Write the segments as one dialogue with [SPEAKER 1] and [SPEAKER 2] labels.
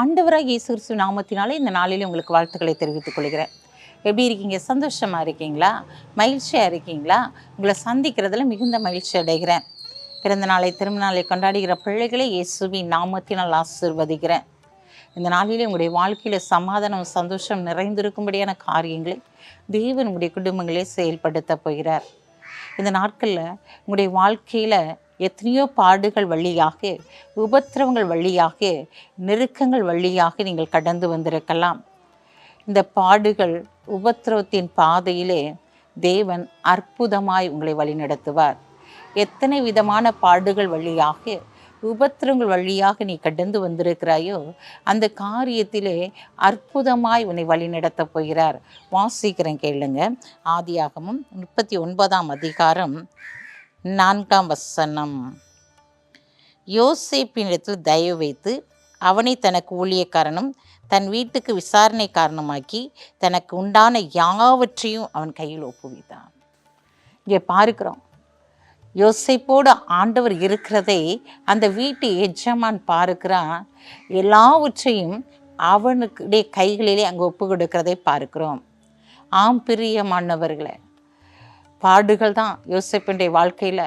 [SPEAKER 1] ஆண்டவராக இயேசு கிறிஸ்து நாமத்தினாலே இந்த நாளிலே உங்களுக்கு வாழ்த்துக்களை தெரிவித்துக் கொள்கிறேன். எப்படி இருக்கீங்க? சந்தோஷமாக இருக்கீங்களா? மகிழ்ச்சியாக இருக்கீங்களா? உங்களை சந்திக்கிறதுல மிகுந்த மகிழ்ச்சி அடைகிறேன். பிறந்த நாளை திரும்ப நாளை கொண்டாடுகிற பிள்ளைகளை இயேசுவின் நாமத்தினால் ஆசிர்வதிக்கிறேன். இந்த நாளிலே உங்களுடைய வாழ்க்கையில் சமாதானம் சந்தோஷம் நிறைந்திருக்கும்படியான காரியங்களை தேவன் உங்களுடைய குடும்பங்களே செயல்படுத்த போகிறார். இந்த நாட்களில் உங்களுடைய வாழ்க்கையில் எத்தனையோ பாடுகள் வழியாக உபத்திரவங்கள் வழியாக நெருக்கங்கள் வழியாக நீங்கள் கடந்து வந்திருக்கலாம். இந்த பாடுகள் உபத்திரவத்தின் பாதையிலே தேவன் அற்புதமாய் உங்களை வழிநடத்துவார். எத்தனை விதமான பாடுகள் வழியாக உபத்திரங்கள் வழியாக நீ கடந்து வந்திருக்கிறாயோ அந்த காரியத்திலே அற்புதமாய் உன்னை வழிநடத்தப் போகிறார். வாசிக்கிறேன் கேளுங்க. ஆதியாகமும் முப்பத்தி ஒன்பதாம் அதிகாரம் நான்காம் வசனம். யோசேப்பினிடத்தில் தயவு வைத்து அவனை தனக்கு ஊழியக்காரனும் தன் வீட்டுக்கு விசாரணை காரணமாக்கி தனக்கு உண்டான யாவற்றையும் அவன் கையில் ஒப்புவித்தான். இங்கே பார்க்கிறோம். யோசைப்போடு ஆண்டவர் இருக்கிறதை அந்த வீட்டு எஜமான் பார்க்கிறான். எல்லாவற்றையும் அவனுடைய கைகளிலே அங்கே ஒப்பு கொடுக்கிறதை பார்க்கிறோம். ஆம் பிரியமானவர்களை பாடுகள் தான் யோசிப்பினுடைய வாழ்க்கையில்.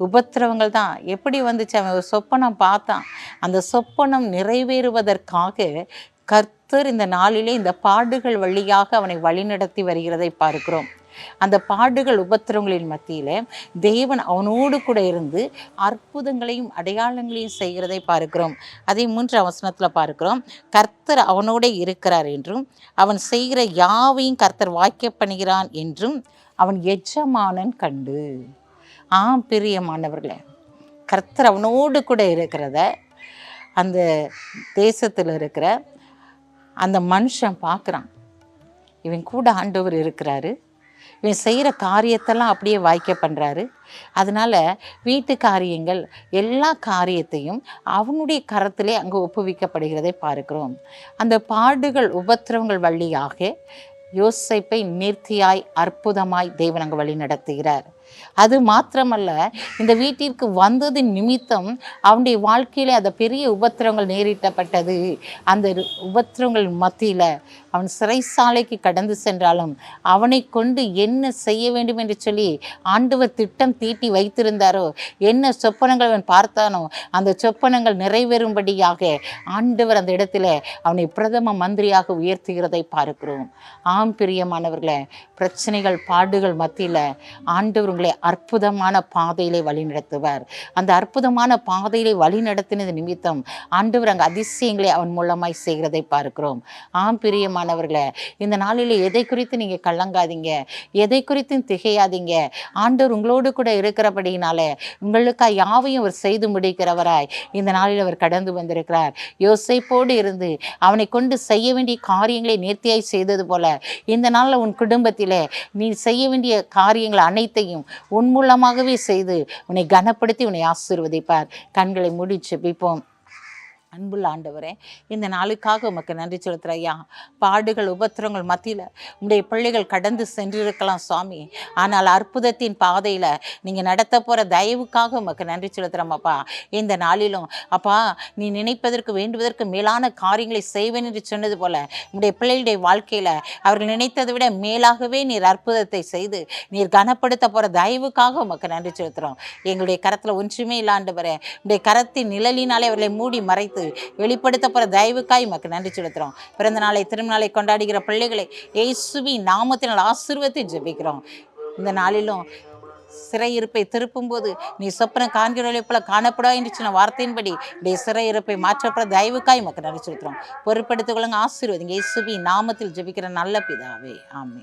[SPEAKER 1] உபத்திரவங்கள் தான். எப்படி வந்துச்சு? அவன் ஒரு சொப்பனம் பார்த்தான். அந்த சொப்பனம் நிறைவேறுவதற்காக கர்த்தர் இந்த நாளிலே இந்த பாடுகள் வழியாக அவனை வழிநடத்தி வருகிறதை பார்க்கிறோம். அந்த பாடுகள் உபத்திரவங்களின் மத்தியில் தேவன் அவனோடு கூட இருந்து அற்புதங்களையும் அடையாளங்களையும் செய்கிறதை பார்க்கிறோம். அதை மூன்று அவசனத்தில் பார்க்கிறோம். கர்த்தர் அவனோட இருக்கிறார் என்றும் அவன் செய்கிற யாவையும் கர்த்தர் வாக்கிய பண்ணுகிறான் என்றும் அவன் எஜமானன் கண்டு. ஆம் பிரியமானவர்களே கர்த்தர் அவனோடு கூட இருக்கிறத அந்த தேசத்தில் இருக்கிற அந்த மனுஷன் பார்க்குறான். இவன் கூட ஆண்டவர் இருக்கிறாரு. இவன் செய்கிற காரியத்தெல்லாம் அப்படியே வாய்க்க பண்ணுறாரு அதனால் வீட்டு காரியங்கள் எல்லா காரியத்தையும் அவனுடைய கரத்திலே அங்கே ஒப்புவிக்கப்படுகிறதை பார்க்கிறோம். அந்த பாடுகள் உபத்திரவங்கள் வழியாக யோசிப்பை நேர்த்தியாய் அற்புதமாய் தேவன் அங்கே வழி நடத்துகிறார் அது மாத்திரமல்ல இந்த வீட்டிற்கு வந்ததின் நிமித்தம் அவனுடைய வாழ்க்கையிலே அந்த பெரிய உபத்திரங்கள் நேரிட்டப்பட்டது. அந்த உபத்திரங்கள் மத்தியில் அவன் சிறைசாலைக்கு கடந்து சென்றாலும் அவனை கொண்டு என்ன செய்ய வேண்டும் என்று சொல்லி ஆண்டவர் திட்டம் தீட்டி வைத்திருந்தாரோ என்ன சொப்பனங்கள் அவன் பார்த்தானோ அந்த சொப்பனங்கள் நிறைவேறும்படியாக ஆண்டவர் அந்த இடத்துல அவனை பிரதம மந்திரியாக உயர்த்துகிறதை பார்க்கிறோம். ஆம் பிரியமானவர்களை பிரச்சனைகள் பாடுகள் மத்தியில் ஆண்டவர் நம்மளை அற்புதமான பாதையிலே வழிநடத்துவார். அந்த அற்புதமான பாதையிலே வழிநடத்தினது நிமித்தம் ஆண்டவர் அங்கே அதிசயங்களை அவன் மூலமாய் செய்கிறதை பார்க்கிறோம். ஆம் பிரியமானவர்களை இந்த நாளில் எதை குறித்து நீங்கள் கலங்காதீங்க. எதை குறித்தும் திகையாதீங்க. ஆண்டவர் உங்களோடு கூட இருக்கிறபடினாலே உங்களுக்காக யாவையும் அவர் செய்து முடிக்கிறவராய் இந்த நாளில் அவர் கடந்து வந்திருக்கிறார். யோசிப்போடு இருந்து அவனை கொண்டு செய்ய வேண்டிய காரியங்களை நேர்த்தியாய் செய்தது போல இந்த நாளில் உன் குடும்பத்தில் நீ செய்ய வேண்டிய காரியங்கள் அனைத்தையும் உன் மூலமாகவே செய்து உன்னை கனப்படுத்தி உன்னை ஆசீர்வதிப்பார். கண்களை மூடி செபிப்போம் அன்புள்ள ஆண்டவரே இந்த நாளுக்காக உமக்கு நன்றி செலுத்துகிற ஐயா பாடுகள் உபத்திரங்கள் மத்தியில் உடைய பிள்ளைகள் கடந்து சென்றிருக்கலாம் சுவாமி. ஆனால் அற்புதத்தின் பாதையில் நீங்கள் நடத்த போகிற தயவுக்காக உமக்கு நன்றி செலுத்துகிறோம் இந்த நாளிலும் அப்பா நீ நினைப்பதற்கு வேண்டுவதற்கு மேலான காரியங்களை செய்வேன் என்று சொன்னது போல உடைய பிள்ளைகளுடைய வாழ்க்கையில் அவர்கள் நினைத்ததை விட மேலாகவே நீர் அற்புதத்தை செய்து நீர் கனப்படுத்த போகிற தயவுக்காக உமக்கு நன்றி செலுத்துகிறோம் எங்களுடைய கரத்தில் ஒன்றுமே இல்லாண்டு வரேன் உடைய கரத்தின் நிழலினாலே அவர்களை மூடி மறைத்து வெளிப்படுத்த போகிற தயவுக்காய் மக்கள் நன்றி செலுத்துகிறோம் பிறந்த நாளை திருநாளை கொண்டாடுகிற பிள்ளைகளை இயேசுவி நாமத்தினால் ஆசீர்வத்தை ஜெபிக்கிறோம். இந்த நாளிலும் சிறையிருப்பை திருப்பும்போது நீ சொப்பன காண்கிறவளை போல காணப்படா என்று சொன்ன வார்த்தையின்படி இப்படி சிறையிருப்பை மாற்றப்பட தயவுக்காய் மக்கள் நடிச்சிருக்கிறோம் பொறுப்படுத்திக் கொள்ளுங்க ஆசீர்வதிங்க. இயேசுவி நாமத்தில் ஜெபிக்கிற நல்ல பிதாவே. ஆமே